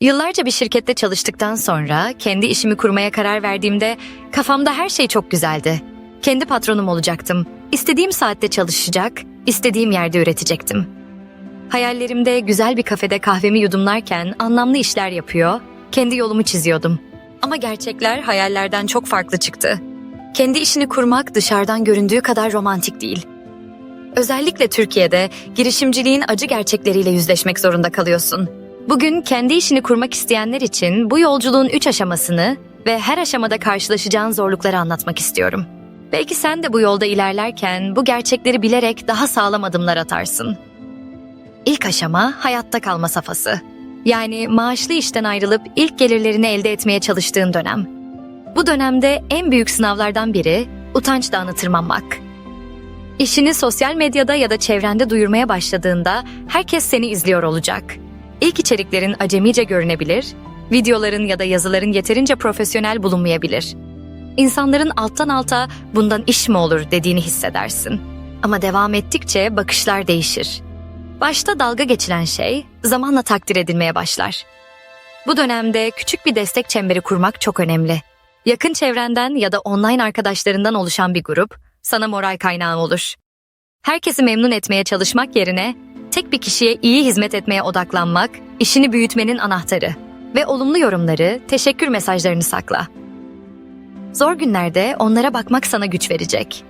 Yıllarca bir şirkette çalıştıktan sonra kendi işimi kurmaya karar verdiğimde kafamda her şey çok güzeldi. Kendi patronum olacaktım. İstediğim saatte çalışacak, istediğim yerde üretecektim. Hayallerimde güzel bir kafede kahvemi yudumlarken anlamlı işler yapıyor, kendi yolumu çiziyordum. Ama gerçekler hayallerden çok farklı çıktı. Kendi işini kurmak dışarıdan göründüğü kadar romantik değil. Özellikle Türkiye'de girişimciliğin acı gerçekleriyle yüzleşmek zorunda kalıyorsun. Bugün kendi işini kurmak isteyenler için bu yolculuğun üç aşamasını ve her aşamada karşılaşacağın zorlukları anlatmak istiyorum. Belki sen de bu yolda ilerlerken bu gerçekleri bilerek daha sağlam adımlar atarsın. İlk aşama hayatta kalma safhası. Yani maaşlı işten ayrılıp ilk gelirlerini elde etmeye çalıştığın dönem. Bu dönemde en büyük sınavlardan biri utanç dağını tırmanmak. İşini sosyal medyada ya da çevrende duyurmaya başladığında herkes seni izliyor olacak. İlk içeriklerin acemice görünebilir, videoların ya da yazıların yeterince profesyonel bulunmayabilir. İnsanların alttan alta bundan iş mi olur dediğini hissedersin. Ama devam ettikçe bakışlar değişir. Başta dalga geçilen şey zamanla takdir edilmeye başlar. Bu dönemde küçük bir destek çemberi kurmak çok önemli. Yakın çevrenden ya da online arkadaşlarından oluşan bir grup sana moral kaynağı olur. Herkesi memnun etmeye çalışmak yerine tek bir kişiye iyi hizmet etmeye odaklanmak işini büyütmenin anahtarı ve olumlu yorumları, teşekkür mesajlarını sakla. Zor günlerde onlara bakmak sana güç verecek.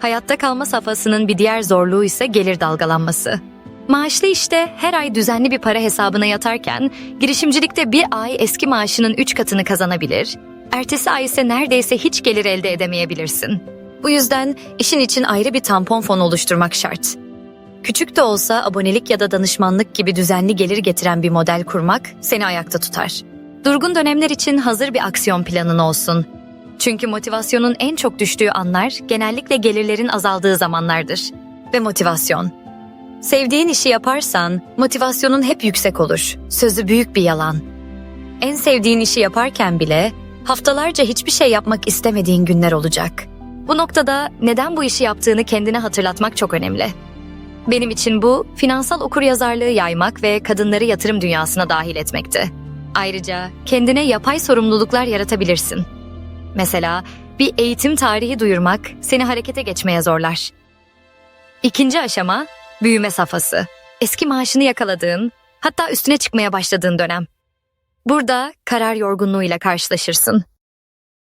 Hayatta kalma safhasının bir diğer zorluğu ise gelir dalgalanması. Maaşlı işte her ay düzenli bir para hesabına yatarken girişimcilikte bir ay eski maaşının 3 katını kazanabilir, ertesi ay ise neredeyse hiç gelir elde edemeyebilirsin. Bu yüzden işin için ayrı bir tampon fon oluşturmak şart. Küçük de olsa abonelik ya da danışmanlık gibi düzenli gelir getiren bir model kurmak seni ayakta tutar. Durgun dönemler için hazır bir aksiyon planın olsun. Çünkü motivasyonun en çok düştüğü anlar genellikle gelirlerin azaldığı zamanlardır. Ve motivasyon. Sevdiğin işi yaparsan motivasyonun hep yüksek olur. Sözü büyük bir yalan. En sevdiğin işi yaparken bile haftalarca hiçbir şey yapmak istemediğin günler olacak. Bu noktada neden bu işi yaptığını kendine hatırlatmak çok önemli. Benim için bu finansal okuryazarlığı yaymak ve kadınları yatırım dünyasına dahil etmekti. Ayrıca kendine yapay sorumluluklar yaratabilirsin. Mesela bir eğitim tarihi duyurmak seni harekete geçmeye zorlar. İkinci aşama büyüme safhası. Eski maaşını yakaladığın, hatta üstüne çıkmaya başladığın dönem. Burada karar yorgunluğuyla karşılaşırsın.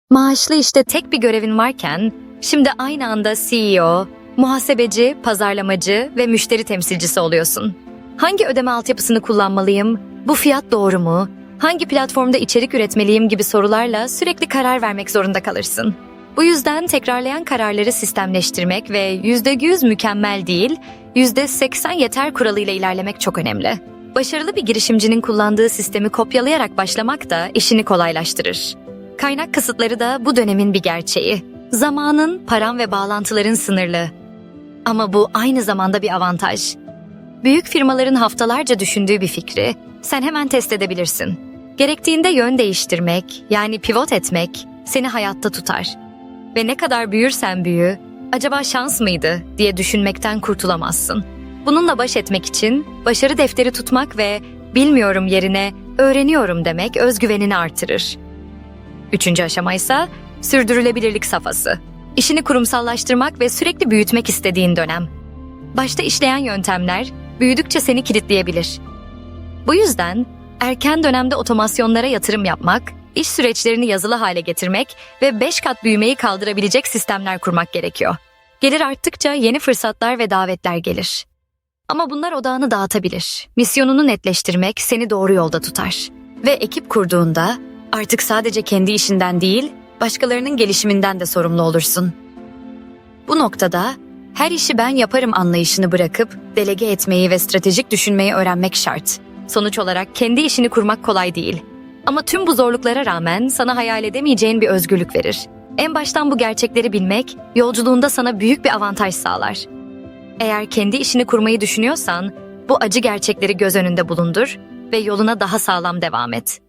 Maaşlı işte tek bir görevin varken, şimdi aynı anda CEO, muhasebeci, pazarlamacı ve müşteri temsilcisi oluyorsun. Hangi ödeme altyapısını kullanmalıyım? Bu fiyat doğru mu? Hangi platformda içerik üretmeliyim gibi sorularla sürekli karar vermek zorunda kalırsın. Bu yüzden tekrarlayan kararları sistemleştirmek ve %100 mükemmel değil, %80 yeter kuralıyla ilerlemek çok önemli. Başarılı bir girişimcinin kullandığı sistemi kopyalayarak başlamak da işini kolaylaştırır. Kaynak kısıtları da bu dönemin bir gerçeği. Zamanın, paran ve bağlantıların sınırlı. Ama bu aynı zamanda bir avantaj. Büyük firmaların haftalarca düşündüğü bir fikri sen hemen test edebilirsin. Gerektiğinde yön değiştirmek, yani pivot etmek seni hayatta tutar. Ve ne kadar büyürsen büyü, acaba şans mıydı diye düşünmekten kurtulamazsın. Bununla baş etmek için başarı defteri tutmak ve bilmiyorum yerine öğreniyorum demek özgüvenini artırır. Üçüncü aşama ise sürdürülebilirlik safhası. İşini kurumsallaştırmak ve sürekli büyütmek istediğin dönem. Başta işleyen yöntemler büyüdükçe seni kilitleyebilir. Bu yüzden erken dönemde otomasyonlara yatırım yapmak, iş süreçlerini yazılı hale getirmek ve 5 kat büyümeyi kaldırabilecek sistemler kurmak gerekiyor. Gelir arttıkça yeni fırsatlar ve davetler gelir. Ama bunlar odağını dağıtabilir. Misyonunu netleştirmek seni doğru yolda tutar. Ve ekip kurduğunda artık sadece kendi işinden değil, başkalarının gelişiminden de sorumlu olursun. Bu noktada her işi ben yaparım anlayışını bırakıp delege etmeyi ve stratejik düşünmeyi öğrenmek şart. Sonuç olarak kendi işini kurmak kolay değil. Ama tüm bu zorluklara rağmen sana hayal edemeyeceğin bir özgürlük verir. En baştan bu gerçekleri bilmek yolculuğunda sana büyük bir avantaj sağlar. Eğer kendi işini kurmayı düşünüyorsan bu acı gerçekleri göz önünde bulundur ve yoluna daha sağlam devam et.